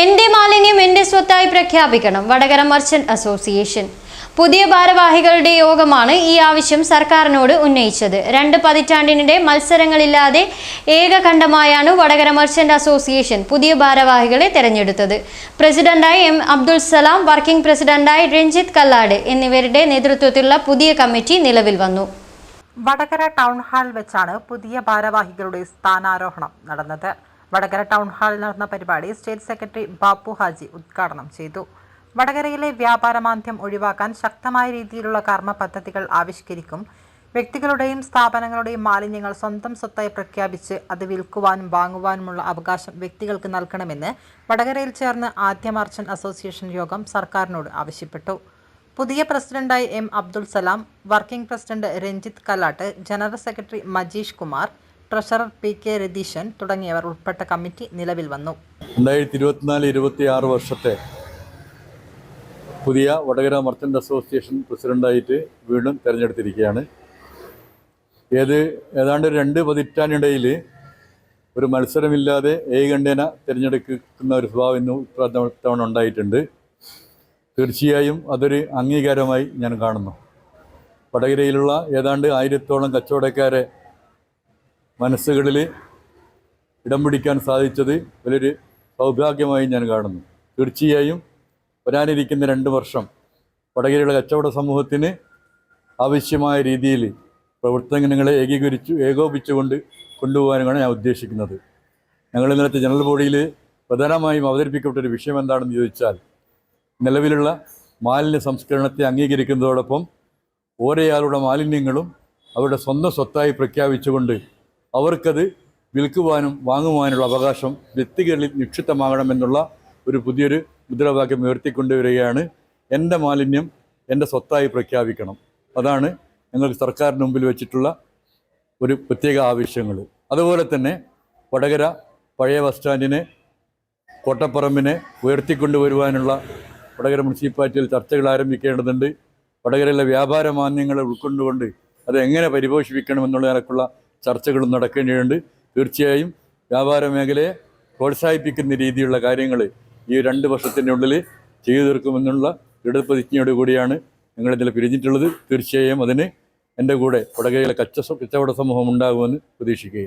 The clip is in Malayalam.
എന്റെ മാലിന്യം എന്റെ സ്വത്തായി പ്രഖ്യാപിക്കണം വടകര മർച്ചന്റ് അസോസിയേഷൻ പുതിയ ഭാരവാഹികളുടെ യോഗമാണ് ഈ ആവശ്യം സർക്കാരിനോട് ഉന്നയിച്ചത്. രണ്ട് പതിറ്റാണ്ടിനിടെ മത്സരങ്ങളില്ലാതെ ഏകകണ്ഠമായാണ് വടകര മർച്ചന്റ് അസോസിയേഷൻ പുതിയ ഭാരവാഹികളെ തെരഞ്ഞെടുത്തത്. പ്രസിഡന്റായി എം അബ്ദുൾ സലാം വർക്കിംഗ് പ്രസിഡന്റായി രഞ്ജിത്ത് കല്ലാട് എന്നിവരുടെ നേതൃത്വത്തിലുള്ള പുതിയ കമ്മിറ്റി നിലവിൽ വന്നു. വടകര ടൗൺ ഹാളിൽ വെച്ചാണ് പുതിയ ഭാരവാഹികളുടെ സ്ഥാനാരോഹണം നടന്നത്. വടകര ടൗൺ ഹാളിൽ നടന്ന പരിപാടി സ്റ്റേറ്റ് സെക്രട്ടറി ബാപ്പു ഹാജി ഉദ്ഘാടനം ചെയ്തു. വടകരയിലെ വ്യാപാരമാന്ദ്യം ഒഴിവാക്കാൻ ശക്തമായ രീതിയിലുള്ള കർമ്മ പദ്ധതികൾ ആവിഷ്കരിക്കും. വ്യക്തികളുടെയും സ്ഥാപനങ്ങളുടെയും മാലിന്യങ്ങൾ സ്വന്തം സ്വത്തായി പ്രഖ്യാപിച്ച് അത് വിൽക്കുവാനും വാങ്ങുവാനുമുള്ള അവകാശം വ്യക്തികൾക്ക് നൽകണമെന്ന് വടകരയിൽ ചേർന്ന് ആദ്യ മർച്ചന്റ് അസോസിയേഷൻ യോഗം സർക്കാരിനോട് ആവശ്യപ്പെട്ടു. പുതിയ പ്രസിഡന്റായി M Abdul Salam working president Ranjith Kalatt general secretary Majeesh Kumar treasurer P K Ratheeshan തുടങ്ങിയവർ ഉൾപ്പെട്ട കമ്മിറ്റി നിലവിൽ വന്നു. രണ്ടായിരത്തി ഇരുപത്തിനാല് ഇരുപത്തി ആറ് വർഷത്തെ പുതിയ വടകര മർച്ചന്റ് അസോസിയേഷൻ പ്രസിഡന്റായിട്ട് വീണ്ടും തിരഞ്ഞെടുത്തിരിക്കുകയാണ്. ഏത് ഏതാണ്ട് രണ്ട് പതിറ്റാണ്ടിടയിൽ ഒരു മത്സരമില്ലാതെ ഏകണ്ഠേന തിരഞ്ഞെടുക്കുന്ന ഒരു സ്വഭാവം ഇന്ന് ഇത്തവണ ഉണ്ടായിട്ടുണ്ട്. തീർച്ചയായും അതൊരു അംഗീകാരമായി ഞാൻ കാണുന്നു. വടകരയിലുള്ള ഏതാണ്ട് ആയിരത്തോളം കച്ചവടക്കാരെ മനസ്സുകളിൽ ഇടം പിടിക്കാൻ സാധിച്ചത് വലിയൊരു സൗഭാഗ്യമായി ഞാൻ കാണുന്നു. തീർച്ചയായും വരാനിരിക്കുന്ന രണ്ട് വർഷം വടകരയുടെ കച്ചവട സമൂഹത്തിന് ആവശ്യമായ രീതിയിൽ പ്രവർത്തനങ്ങളെ ഏകീകരിച്ചു ഏകോപിച്ചുകൊണ്ട് കൊണ്ടുപോകാനാണ് ഞാൻ ഉദ്ദേശിക്കുന്നത്. ഞങ്ങൾ ഇന്നലത്തെ ജനറൽ ബോഡിയിൽ പ്രധാനമായും അവതരിപ്പിക്കപ്പെട്ടൊരു വിഷയം എന്താണെന്ന് ചോദിച്ചാൽ നിലവിലുള്ള മാലിന്യ സംസ്കരണത്തെ അംഗീകരിക്കുന്നതോടൊപ്പം ഓരോയാളുടെ മാലിന്യങ്ങളും അവരുടെ സ്വന്തം സ്വത്തായി പ്രഖ്യാപിച്ചുകൊണ്ട് അവർക്കത് വിൽക്കുവാനും വാങ്ങുവാനുള്ള അവകാശം വ്യക്തികളിൽ നിക്ഷിപ്തമാകണമെന്നുള്ള ഒരു പുതിയൊരു മുദ്രാവാക്യം ഉയർത്തിക്കൊണ്ടുവരികയാണ്. എന്റെ മാലിന്യം എന്റെ സ്വത്തായി പ്രഖ്യാപിക്കണം. അതാണ് ഞങ്ങൾക്ക് സർക്കാരിന് മുമ്പിൽ വെച്ചിട്ടുള്ള ഒരു പ്രത്യേക ആവശ്യങ്ങൾ. അതുപോലെ തന്നെ വടകര പഴയ ബസ് സ്റ്റാൻഡിനെ കോട്ടപ്പറമ്പിനെ ഉയർത്തിക്കൊണ്ടുവരുവാനുള്ള വടകര മുനിസിപ്പാലിറ്റിയിൽ ചർച്ചകൾ ആരംഭിക്കേണ്ടതുണ്ട്. വടകരയിലെ വ്യാപാര മാന്യങ്ങളെ ഉൾക്കൊണ്ടുകൊണ്ട് അത് എങ്ങനെ പരിപോഷിപ്പിക്കണമെന്നുള്ള നിലക്കുള്ള ചർച്ചകളും നടക്കേണ്ടതുണ്ട് തീർച്ചയായും വ്യാപാര മേഖലയെ പ്രോത്സാഹിപ്പിക്കുന്ന രീതിയിലുള്ള കാര്യങ്ങൾ ഈ രണ്ട് വർഷത്തിനുള്ളിൽ ചെയ്തു തീർക്കുമെന്നുള്ള ദൃഢപ്രതിജ്ഞയോട് കൂടിയാണ് ഞങ്ങൾ ഇതിൽ പിരിഞ്ഞിട്ടുള്ളത്. തീർച്ചയായും അതിന് എന്റെ കൂടെ കൊടകയിലെ കച്ച കച്ചവട സമൂഹം ഉണ്ടാകുമെന്ന് പ്രതീക്ഷിക്കുകയാണ്.